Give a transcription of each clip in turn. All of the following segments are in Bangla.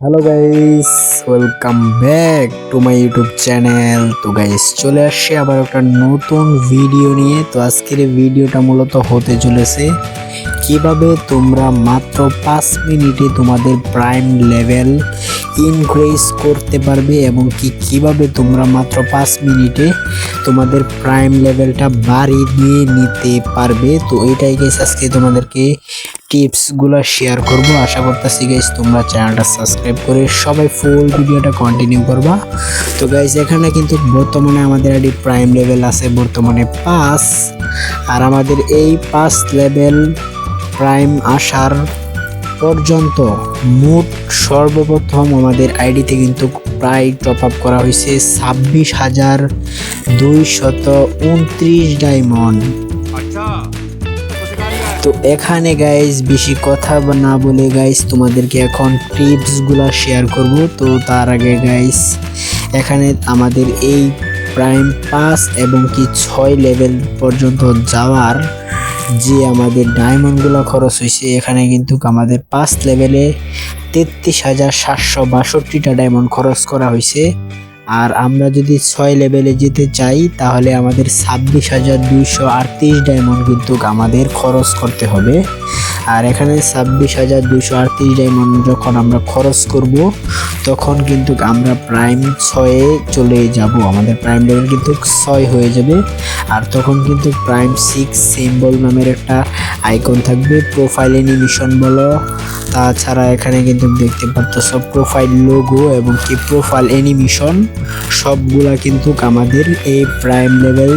Hello guys welcome back to my YouTube channel তো গাইস চলে আসছে আবার একটা নতুন ভিডিও নিয়ে। তো, আজকের ভিডিওটা মূলত হতে চলেছে কীভাবে তোমরা মাত্র পাঁচ মিনিটে তোমাদের প্রাইম লেভেল ইনক্রিজ করতে পারবে এবং কি কীভাবে তোমরা মাত্র পাঁচ মিনিটে তোমাদের প্রাইম লেভেলটা বাড়িয়ে দিয়ে নিতে পারবে। তো, এটাই গাইস আজকে তোমাদেরকে টিপসগুলো শেয়ার করব। আশা করতেছি গাইস তোমরা চ্যানেলটা সাবস্ক্রাইব করে সবাই ফুল ভিডিওটা কন্টিনিউ করবা। তো গাইস এখানে কিন্তু বর্তমানে আমাদের আইডি প্রাইম লেভেল আছে, বর্তমানে পাঁচ। আর আমাদের এই পাঁচ লেভেল প্রাইম আসার পর্যন্ত মোট সর্বপ্রথম আমাদের আইডিতে কিন্তু প্রায় টপ আপ করা হয়েছে ছাব্বিশ হাজার দুইশত উনত্রিশ ডায়মন্ড তো এখানে গাইস বেশি কথা না বলে গাইস তোমাদেরকে এখন টিপসগুলা শেয়ার করব। তো তার আগে গাইস এখানে আমাদের এই প্রাইম পাস এবং কি ছয় লেভেল পর্যন্ত যাওয়ার যে আমাদের ডায়মন্ডগুলো খরচ হয়েছে, এখানে কিন্তু আমাদের পাঁচ লেভেলে তেত্রিশ হাজার সাতশো বাষট্টিটা ডায়মন্ড খরচ করা হয়েছে। আর আমরা যদি ছয় লেভেলে যেতে চাই, তাহলে আমাদের ছাব্বিশ হাজার দুইশো আটত্রিশ ডায়মন্ড কিন্তু আমাদের খরচ করতে হবে। আর এখানে ছাব্বিশ হাজার দুইশো আটত্রিশ ডায়মন্ড যখন আমরা খরচ করব, তখন কিন্তু আমরা প্রাইম ছয়ে চলে যাব। আমাদের প্রাইম লেভেল কিন্তু ছয় হয়ে যাবে। আর তখন কিন্তু প্রাইম সিক্স সিম্বল নামের একটা আইকন থাকবে প্রোফাইল এনিমেশন বলো। তাছাড়া এখানে কিন্তু দেখতে পাচ্ছ সব প্রোফাইল লোগো এবং কি প্রোফাইল অ্যানিমেশন সবগুলা কিন্তু আমাদের এই প্রাইম লেভেল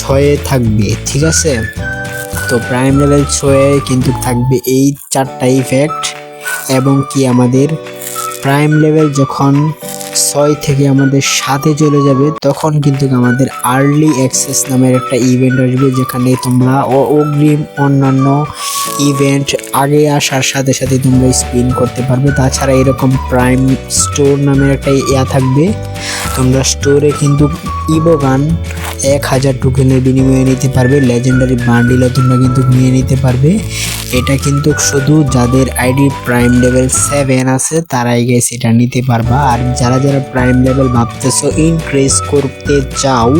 ছয়ে থাকবে, ঠিক আছে? তো প্রাইম লেভেল ছয়ে কিন্তু থাকবে এই চারটা ইফেক্ট এবং কি আমাদের প্রাইম লেভেল যখন ছয় থেকে আমাদের সাথে চলে যাবে, তখন কিন্তু আমাদের আর্লি অ্যাক্সেস নামের একটা ইভেন্ট আসবে যেখানে তোমরা অগ্রিম অন্যান্য ইভেন্ট আগে আসার সাথে সাথে তোমরা স্পিন করতে পারবে। তাছাড়া এরকম প্রাইম স্টোর নামের একটা ইয়া থাকবে। তোমরা স্টোরে কিন্তু ইবোগান এক হাজার টোকেনের বিনিময়ে নিতে পারবে। লেজেন্ডারি বান্ডিলও তোমরা কিন্তু নিয়ে নিতে পারবে। এটা কিন্তু শুধু যাদের আইডি প্রাইম লেভেল সেভেন আছে, তারাই গেছে এটা নিতে পারবা। আর যারা যারা প্রাইম লেভেল ভাবতেছো ইনক্রিজ করতে চাও,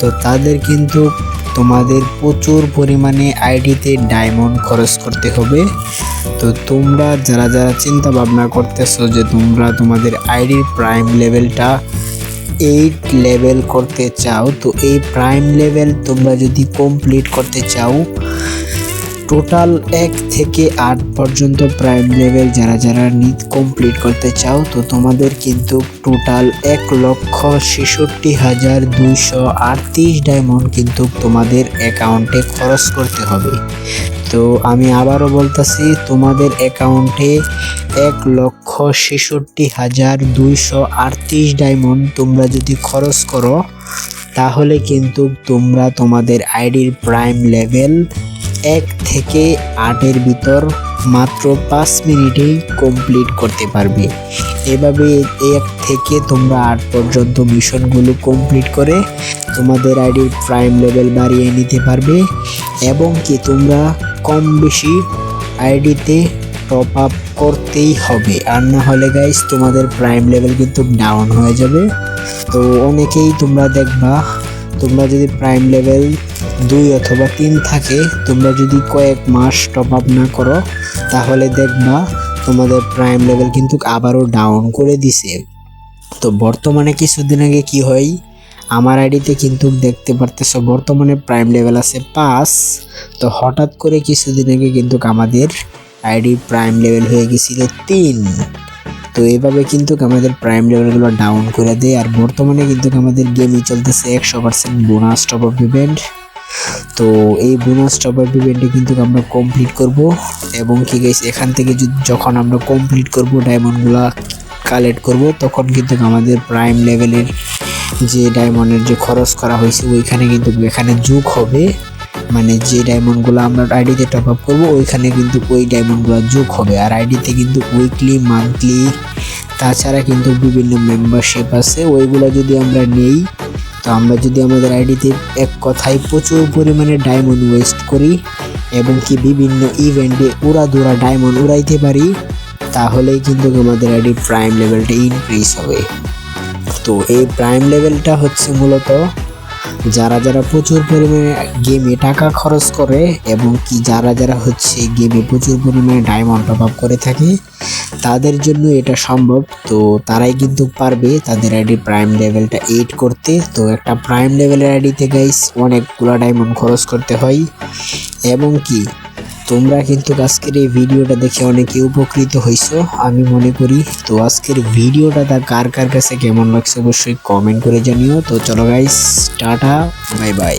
তো তাদের কিন্তু তোমাদের প্রচুর পরিমাণে আইডিতে ডায়মন্ড খরচ করতে হবে। তো তোমরা যারা যারা চিন্তা ভাবনা করতেছো যে তোমরা তোমাদের আইডির প্রাইম লেভেলটা এইট লেভেল করতে চাও, তো এই প্রাইম লেভেল তোমরা যদি কমপ্লিট করতে চাও টোটাল এক থেকে আট পর্যন্ত প্রাইম লেভেল যারা যারা নিট কমপ্লিট করতে চাও, তো তোমাদের কিন্তু টোটাল এক লক্ষ ছেষট্টি হাজার দুইশো আটত্রিশ ডায়মন্ড কিন্তু তোমাদের অ্যাকাউন্টে খরচ করতে হবে। তো আমি আবারও বলতেছি, তোমাদের অ্যাকাউন্টে এক লক্ষ ছেষট্টি হাজার দুইশো আটত্রিশ ডায়মন্ড তোমরা যদি খরচ করো, তাহলে কিন্তু তোমরা তোমাদের আইডির প্রাইম লেভেল এক থেকে আটের ভিতর মাত্র পাঁচ মিনিটেই কমপ্লিট করতে পারবে। এভাবে এক থেকে তোমরা আট পর্যন্ত মিশনগুলো কমপ্লিট করে তোমাদের আইডির প্রাইম লেভেল বাড়িয়ে নিতে পারবে এবং কি তোমরা কম বেশি আইডিতে টপ আপ করতেই হবে। আর না হলে গাইস তোমাদের প্রাইম লেভেল কিন্তু ডাউন হয়ে যাবে। তো অনেকেই তোমরা দেখবা, তোমরা যদি প্রাইম লেভেল দুই অথবা তিন থাকে, তোমরা যদি কয়েক মাস টপ আপ না করো, তাহলে দেখবা তোমাদের প্রাইম লেভেল কিন্তু আবারও ডাউন করে দিছে। তো বর্তমানে কিছুদিন আগে কি হয়, আমার আইডিতে কিন্তু দেখতে পারতেছো বর্তমানে প্রাইম লেভেল আছে পাঁচ, তো হঠাৎ করে কিছুদিন আগে কিন্তু আমাদের আইডি প্রাইম লেভেল হয়ে গেছিল তিন। তো এভাবে কিন্তু আমাদের প্রাইম লেভেলগুলো ডাউন করে দেয়, আর বর্তমানে কিন্তু আমাদের গেমই চলতেছে একশো percent bonus top of event তো এই বোনাস টপ আপ ইভেন্টে কিন্তু আমরা কমপ্লিট করব। এবং কি গাইস এখান থেকে যখন আমরা কমপ্লিট করব ডায়মন্ডগুলো কালেক্ট করব, তখন কিন্তু আমাদের প্রাইম লেভেলের যে ডায়মন্ডের যে খরচ করা হয়েছে, ওইখানে কিন্তু এখানে যোগ হবে। মানে যে ডায়মন্ডগুলো আমরা আইডিতে টপ আপ করব, ওইখানে কিন্তু ওই ডায়মন্ডগুলো যোগ হবে। আর আইডিতে কিন্তু উইকলি মান্থলি তাছাড়া কিন্তু বিভিন্ন মেম্বারশিপ আছে। ওইগুলো যদি আমরা নেই তো আমরা যদি আমাদের আইডিতে এক কথায় প্রচুর পরিমাণে ডায়মন্ড ওয়েস্ট করি এবং কি বিভিন্ন ইভেন্টে উড়াদুরা ডায়মন্ড উড়াইতে পারি, তাহলেই কিন্তু আমাদের আইডি প্রাইম লেভেলটা ইনক্রিজ হবে। তো এই প্রাইম লেভেলটা হচ্ছে মূলত যারা যারা প্রচুর পরিমাণে গেমে টাকা খরচ করে এবং কি যারা যারা হচ্ছে গেমে প্রচুর পরিমাণে ডায়মন্ড টপ করে থাকে তাদের জন্য এটা সম্ভব। তো তারাই কিন্তু পারবে তাদের আইডি প্রাইম লেভেলটা এইট করতে। তো একটা প্রাইম লেভেলের আইডিতে গাইস অনেকগুলো ডায়মন্ড খরচ করতে হয়। এবং কি, তোমরা কিন্তু আজকের এই ভিডিওটা দেখে অনেকে উপকৃত হয়েছো আমি মনে করি। তো আজকের ভিডিওটা তা কার কার কাছে কেমন লাগছে অবশ্যই কমেন্ট করে জানিও। তো চলো গাইস টাটা বাই বাই